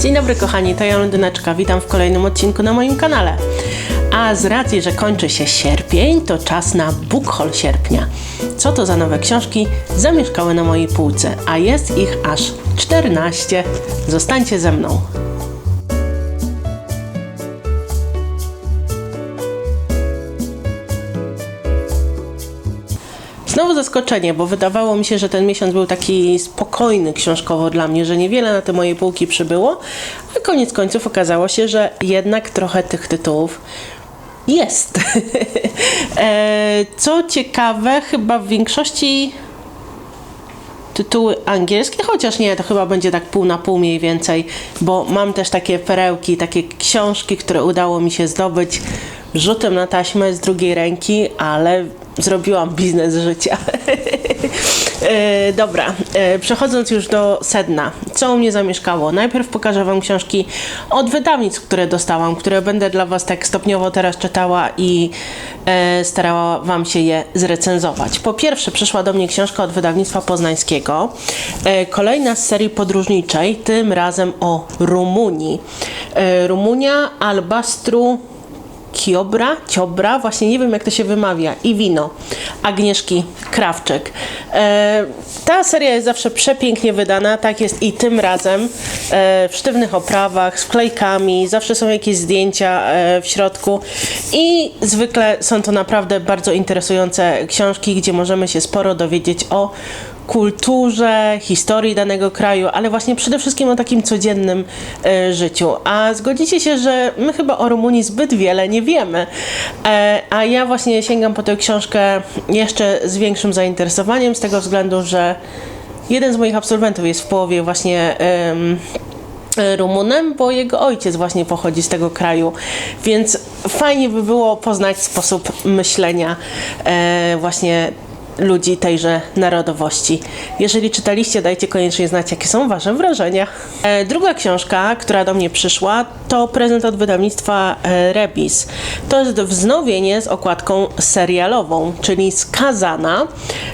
Dzień dobry kochani, to ja Londyneczka, witam w kolejnym odcinku na moim kanale. A z racji, że kończy się sierpień, to czas na book haul sierpnia. Co to za nowe książki zamieszkały na mojej półce, a jest ich aż 14. Zostańcie ze mną. Znowu zaskoczenie, bo wydawało mi się, że ten miesiąc był taki spokojny książkowo dla mnie, że niewiele na te moje półki przybyło, a koniec końców okazało się, że jednak trochę tych tytułów jest. E, Co ciekawe, chyba w większości tytuły angielskie, chociaż nie, to chyba będzie tak pół na pół mniej więcej, bo mam też takie perełki, takie książki, które udało mi się zdobyć rzutem na taśmę z drugiej ręki, ale zrobiłam biznes życia. e, dobra, e, przechodząc już do sedna, co u mnie zamieszkało? Najpierw pokażę Wam książki od wydawnictw, które dostałam, które będę dla Was tak stopniowo teraz czytała i e, starała Wam się je zrecenzować. Po pierwsze, przyszła do mnie książka od wydawnictwa poznańskiego, e, kolejna z serii podróżniczej, tym razem o Rumunii. E, Rumunia, Albastru, Kiobra, Ciobra, właśnie nie wiem jak to się wymawia, i wino Agnieszki Krawczyk. E, ta seria jest zawsze przepięknie wydana, tak jest i tym razem. E, w sztywnych oprawach, z wklejkami, zawsze są jakieś zdjęcia e, w środku i zwykle są to naprawdę bardzo interesujące książki, gdzie możemy się sporo dowiedzieć o kulturze, historii danego kraju, ale właśnie przede wszystkim o takim codziennym e, życiu. A zgodzicie się, że my chyba o Rumunii zbyt wiele nie wiemy. E, a ja właśnie sięgam po tę książkę jeszcze z większym zainteresowaniem, z tego względu, że jeden z moich absolwentów jest w połowie właśnie. em, Rumunem, bo jego ojciec właśnie pochodzi z tego kraju, więc fajnie by było poznać sposób myślenia e, właśnie ludzi tejże narodowości. Jeżeli czytaliście, dajcie koniecznie znać, jakie są Wasze wrażenia. E, druga książka, która do mnie przyszła, to prezent od wydawnictwa e, Rebis. To jest wznowienie z okładką serialową, czyli skazana.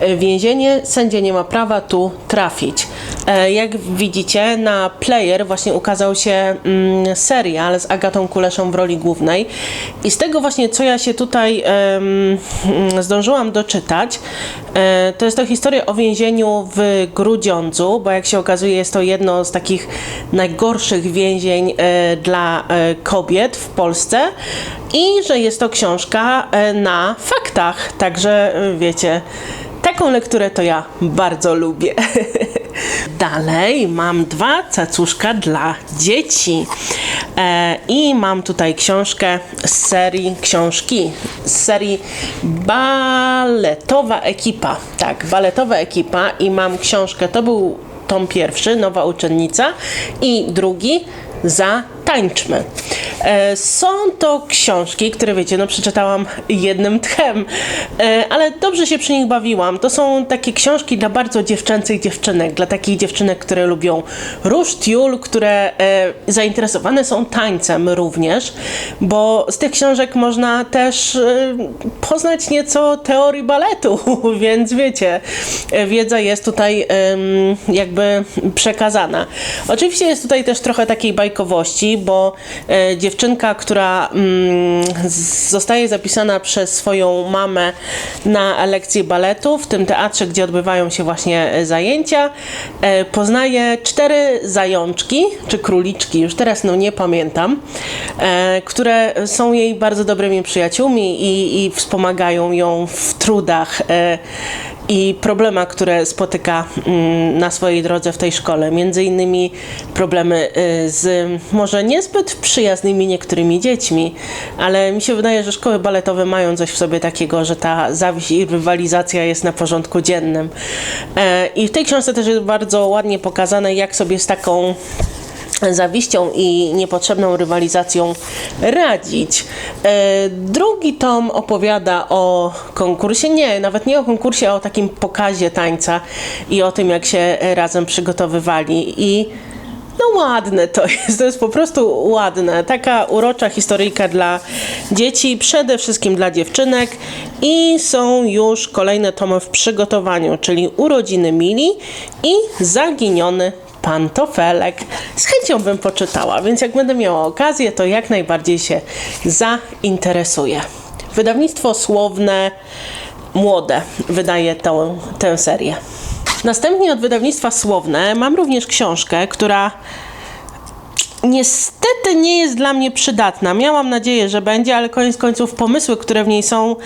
E, więzienie, sędzia nie ma prawa tu trafić. E, Jak widzicie, na player właśnie ukazał się mm, serial z Agatą Kuleszą w roli głównej. I z tego właśnie, co ja się tutaj em, mm, zdążyłam doczytać, to jest to historia o więzieniu w Grudziądzu, bo jak się okazuje, jest to jedno z takich najgorszych więzień e, dla e, kobiet w Polsce. I że jest to książka e, na faktach. Także e, wiecie, taką lekturę to ja bardzo lubię. Dalej mam dwa cacuszka dla dzieci. E, I mam tutaj książkę z serii książki, z serii Baletowa Ekipa. Tak, Baletowa Ekipa i mam książkę, to był tom pierwszy, Nowa Uczennica i drugi Zatańczmy. E, Są to książki, które wiecie, no przeczytałam jednym tchem, e, ale dobrze się przy nich bawiłam. To są takie książki dla bardzo dziewczęcych dziewczynek, dla takich dziewczynek, które lubią róż, tiul, które e, zainteresowane są tańcem również, bo z tych książek można też poznać nieco teorii baletu, więc wiecie, wiedza jest tutaj jakby przekazana. Oczywiście jest tutaj też trochę takiej bajkowości, bo e, dziewczynka, która mm, zostaje zapisana przez swoją mamę na lekcję baletu w tym teatrze, gdzie odbywają się właśnie e, zajęcia, e, poznaje cztery zajączki, czy króliczki, już teraz no nie pamiętam, które są jej bardzo dobrymi przyjaciółmi i, i wspomagają ją w trudach i problemach, które spotyka mm, na swojej drodze w tej szkole. Między innymi problemy y, z może niezbyt przyjaznymi niektórymi dziećmi, ale mi się wydaje, że szkoły baletowe mają coś w sobie takiego, że ta zawiść i rywalizacja jest na porządku dziennym. E, I w tej książce też jest bardzo ładnie pokazane, jak sobie z taką zawiścią i niepotrzebną rywalizacją radzić. E, drugi tom opowiada o konkursie, nie, nawet nie o konkursie, a o takim pokazie tańca i o tym, jak się razem przygotowywali i no ładne to jest, to jest po prostu ładne. Taka urocza historyjka dla dzieci, przede wszystkim dla dziewczynek i są już kolejne tomy w przygotowaniu, czyli Urodziny Mili i Zaginiony pantofelek. Z chęcią bym poczytała, więc jak będę miała okazję, to jak najbardziej się zainteresuję. Wydawnictwo słowne młode wydaje tą, tę serię. Następnie od wydawnictwa słowne mam również książkę, która niestety nie jest dla mnie przydatna. Miałam nadzieję, że będzie, ale koniec końców pomysły, które w niej są,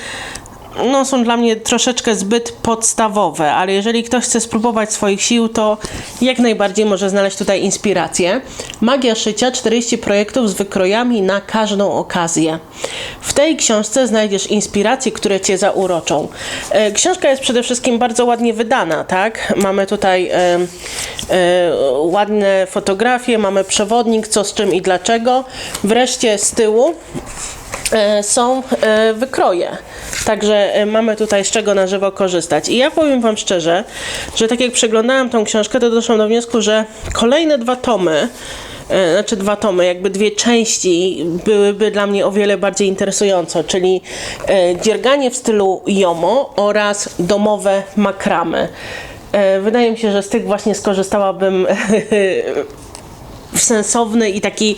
no, są dla mnie troszeczkę zbyt podstawowe, ale jeżeli ktoś chce spróbować swoich sił, to jak najbardziej może znaleźć tutaj inspirację. Magia szycia 40 projektów z wykrojami na każdą okazję. W tej książce znajdziesz inspiracje, które cię zauroczą. E, Książka jest przede wszystkim bardzo ładnie wydana, tak? Mamy tutaj e, e, ładne fotografie, mamy przewodnik, co z czym i dlaczego. Wreszcie z tyłu są e, wykroje. Także e, mamy tutaj z czego na żywo korzystać. I ja powiem Wam szczerze, że tak jak przeglądałam tą książkę, to doszłam do wniosku, że kolejne dwa tomy, e, znaczy dwa tomy, jakby dwie części byłyby dla mnie o wiele bardziej interesujące, czyli e, dzierganie w stylu Jomo oraz domowe makramy. E, Wydaje mi się, że z tych właśnie skorzystałabym w sensowny i taki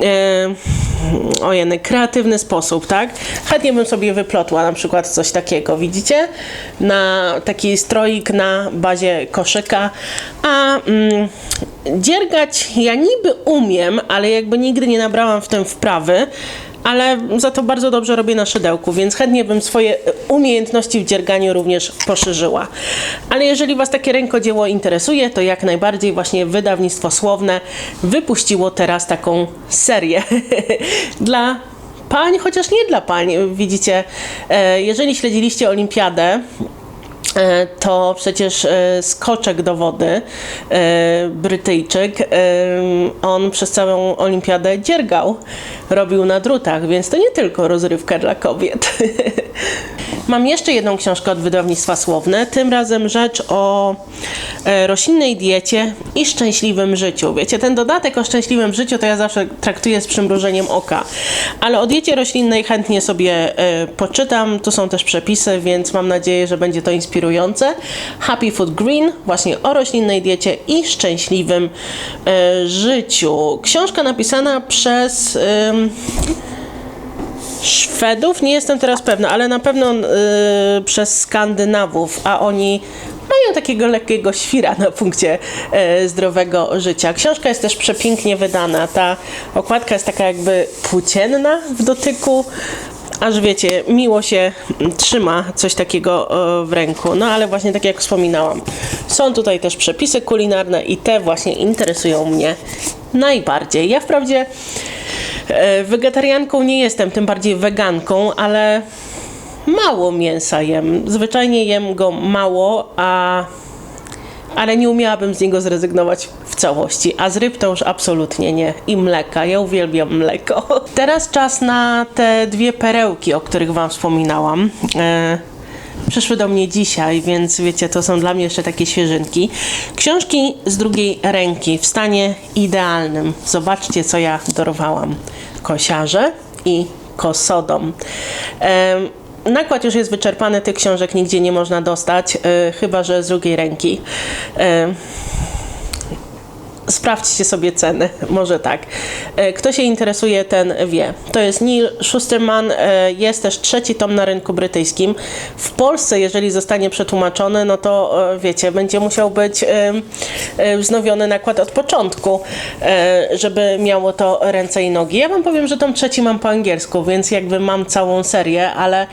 e, ojeny, kreatywny sposób, tak? Chętnie bym sobie wyplotła na przykład coś takiego, widzicie? Na taki stroik na bazie koszyka, a mm, dziergać ja niby umiem, ale jakby nigdy nie nabrałam w tym wprawy, ale za to bardzo dobrze robię na szydełku, więc chętnie bym swoje umiejętności w dzierganiu również poszerzyła. Ale jeżeli Was takie rękodzieło interesuje, to jak najbardziej właśnie wydawnictwo słowne wypuściło teraz taką serię dla pań, chociaż nie dla pań. Widzicie, e, jeżeli śledziliście olimpiadę, to przecież e, skoczek do wody, e, Brytyjczyk, e, on przez całą olimpiadę dziergał, robił na drutach, więc to nie tylko rozrywka dla kobiet. Mam jeszcze jedną książkę od wydawnictwa Słowne, tym razem rzecz o e, roślinnej diecie i szczęśliwym życiu. Wiecie, ten dodatek o szczęśliwym życiu to ja zawsze traktuję z przymrużeniem oka, ale o diecie roślinnej chętnie sobie e, poczytam, tu są też przepisy, więc mam nadzieję, że będzie to inspirujące. Happy Food Green, właśnie o roślinnej diecie i szczęśliwym e, życiu. Książka napisana przez... Szwedów, nie jestem teraz pewna, ale na pewno y, przez Skandynawów, a oni mają takiego lekkiego świra na punkcie e, zdrowego życia. Książka jest też przepięknie wydana. Ta okładka jest taka jakby płócienna w dotyku. Aż wiecie, miło się trzyma coś takiego e, w ręku. No ale właśnie tak jak wspominałam, są tutaj też przepisy kulinarne i te właśnie interesują mnie najbardziej. Ja wprawdzie Wegetarianką nie jestem, tym bardziej weganką, ale mało mięsa jem. Zwyczajnie jem go mało, a ale nie umiałabym z niego zrezygnować w całości. A z ryb to już absolutnie nie. I mleka. Ja uwielbiam mleko. Teraz czas na te dwie perełki, o których Wam wspominałam. E, przyszły do mnie dzisiaj, więc wiecie, to są dla mnie jeszcze takie świeżynki. Książki z drugiej ręki w stanie idealnym. Zobaczcie, co ja dorwałam. Kosiarze i kosodom. Em, Nakład już jest wyczerpany, tych książek nigdzie nie można dostać, e, chyba że z drugiej ręki. Sprawdźcie sobie ceny, może tak. E, Kto się interesuje, ten wie. To jest Neil Schusterman, e, jest też trzeci tom na rynku brytyjskim. W Polsce, jeżeli zostanie przetłumaczony, no to e, wiecie, będzie musiał być wznowiony nakład od początku, żeby miało to ręce i nogi. Ja wam powiem, że tom trzeci mam po angielsku, więc jakby mam całą serię, ale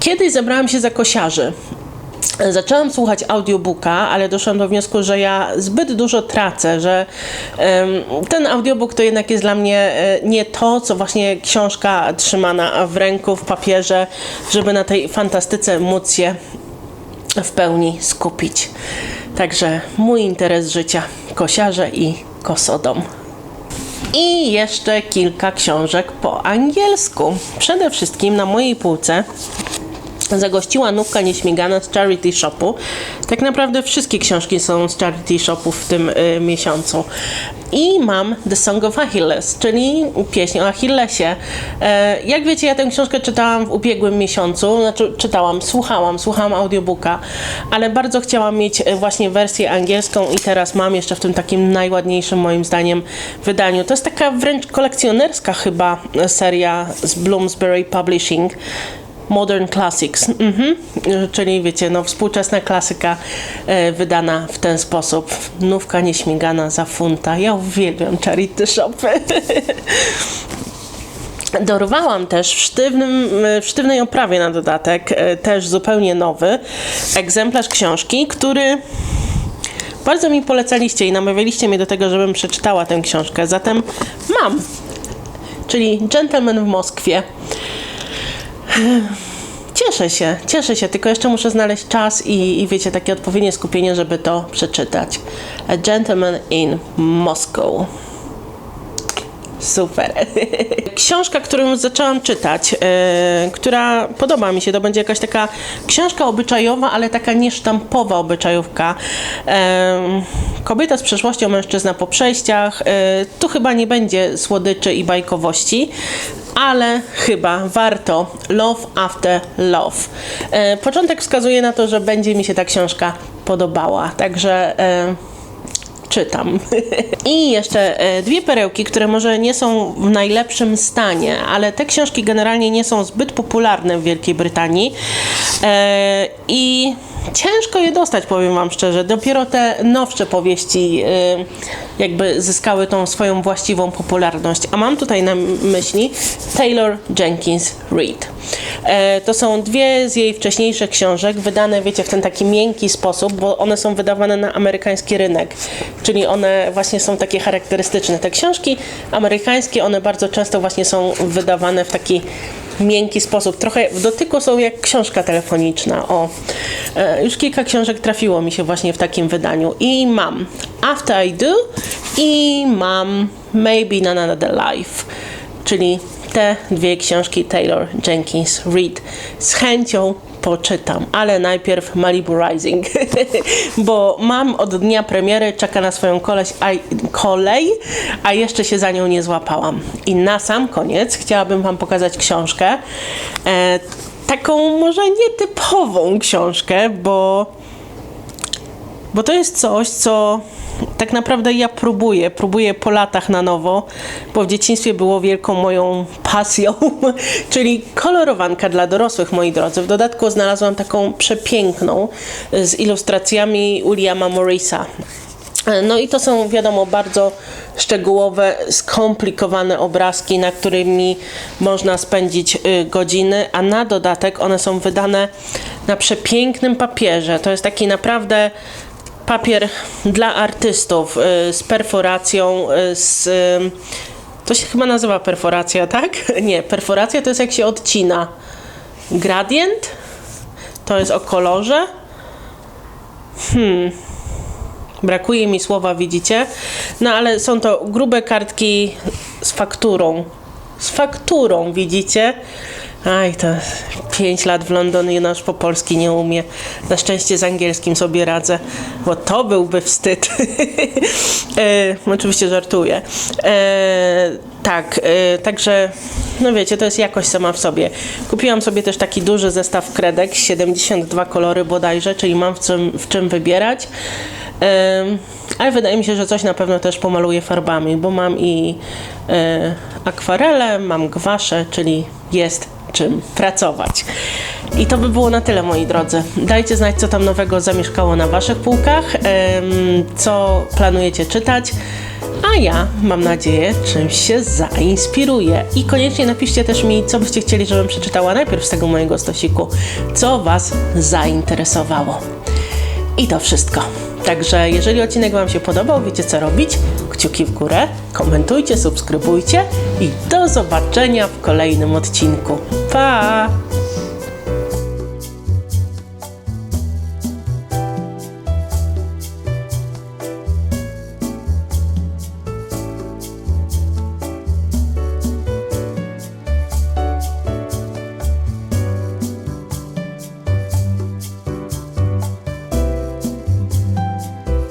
kiedyś zebrałam się za kosiarzy. Zaczęłam słuchać audiobooka, ale doszłam do wniosku, że ja zbyt dużo tracę, że ten audiobook to jednak jest dla mnie e, nie to, co właśnie książka trzymana w ręku, w papierze, żeby na tej fantastyce móc się w pełni skupić. Także mój interes życia kosiarze i kosodom. I jeszcze kilka książek po angielsku. Przede wszystkim na mojej półce zagościła Nówka Nieśmigana z Charity Shopu. Tak naprawdę wszystkie książki są z Charity Shopu w tym y, miesiącu. I mam The Song of Achilles, czyli pieśń o Achillesie. E, jak wiecie, ja tę książkę czytałam w ubiegłym miesiącu, znaczy czytałam, słuchałam, słuchałam audiobooka, ale bardzo chciałam mieć e, właśnie wersję angielską i teraz mam jeszcze w tym takim najładniejszym moim zdaniem wydaniu. To jest taka wręcz kolekcjonerska chyba seria z Bloomsbury Publishing. Modern Classics, mhm. czyli wiecie, no współczesna klasyka e, wydana w ten sposób. Nówka nieśmigana za funta. Ja uwielbiam charity shopy. Dorwałam też w, sztywnym, w sztywnej oprawie na dodatek, e, też zupełnie nowy egzemplarz książki, który bardzo mi polecaliście i namawialiście mnie do tego, żebym przeczytała tę książkę. Zatem mam, czyli Gentleman w Moskwie. Cieszę się, cieszę się, tylko jeszcze muszę znaleźć czas i, i wiecie, takie odpowiednie skupienie, żeby to przeczytać. A Gentleman in Moscow. Super. Książka, którą zaczęłam czytać, yy, która podoba mi się, to będzie jakaś taka książka obyczajowa, ale taka niesztampowa obyczajówka. Yy, kobieta z przeszłością, mężczyzna po przejściach. Yy, tu chyba nie będzie słodyczy i bajkowości, ale chyba warto. Love After Love. Początek wskazuje na to, że będzie mi się ta książka podobała, także czytam. I jeszcze e, dwie perełki, które może nie są w najlepszym stanie, ale te książki generalnie nie są zbyt popularne w Wielkiej Brytanii. E, I ciężko je dostać, powiem Wam szczerze. Dopiero te nowsze powieści y, jakby zyskały tą swoją właściwą popularność. A mam tutaj na myśli Taylor Jenkins Reid. E, to są dwie z jej wcześniejszych książek, wydane, wiecie, w ten taki miękki sposób, bo one są wydawane na amerykański rynek, czyli one właśnie są takie charakterystyczne. Te książki amerykańskie, one bardzo często właśnie są wydawane w taki miękki sposób. Trochę w dotyku są jak książka telefoniczna. O, e, już kilka książek trafiło mi się właśnie w takim wydaniu. I mam After I Do i mam Maybe None Another Life, czyli te dwie książki Taylor Jenkins Reid. Z chęcią poczytam, ale najpierw Malibu Rising, bo mam od dnia premiery, czeka na swoją koleś, a, kolej, a jeszcze się za nią nie złapałam. I na sam koniec chciałabym Wam pokazać książkę, e, taką może nietypową książkę, bo, bo to jest coś, co tak naprawdę ja próbuję, próbuję po latach na nowo, bo w dzieciństwie było wielką moją pasją, czyli kolorowanka dla dorosłych, moi drodzy. W dodatku znalazłam taką przepiękną z ilustracjami Williama Morrisa. No i to są, wiadomo, bardzo szczegółowe, skomplikowane obrazki, na którymi można spędzić y, godziny, a na dodatek one są wydane na przepięknym papierze. To jest taki naprawdę papier dla artystów y, z perforacją, y, z... Y, to się chyba nazywa perforacja, tak? Nie, perforacja to jest jak się odcina. Gradient to jest o kolorze. Hmm. Brakuje mi słowa, widzicie? No ale są to grube kartki z fakturą. Z fakturą, widzicie? Aj, to 5 lat w Londynie już no po polski nie umie. Na szczęście z angielskim sobie radzę, bo to byłby wstyd. e, oczywiście żartuję. E, tak, e, także no wiecie, to jest jakość sama w sobie. Kupiłam sobie też taki duży zestaw kredek, 72 kolory bodajże, czyli mam w czym, w czym wybierać. Ale wydaje mi się, że coś na pewno też pomaluję farbami, bo mam i e, akwarele, mam gwasze, czyli jest czym pracować. I to by było na tyle, moi drodzy. Dajcie znać, co tam nowego zamieszkało na Waszych półkach, co planujecie czytać. A ja, mam nadzieję, czymś się zainspiruję. I koniecznie napiszcie też mi, co byście chcieli, żebym przeczytała najpierw z tego mojego stosiku, co Was zainteresowało. I to wszystko. Także jeżeli odcinek Wam się podobał, wiecie co robić? Kciuki w górę, komentujcie, subskrybujcie i do zobaczenia w kolejnym odcinku. Pa!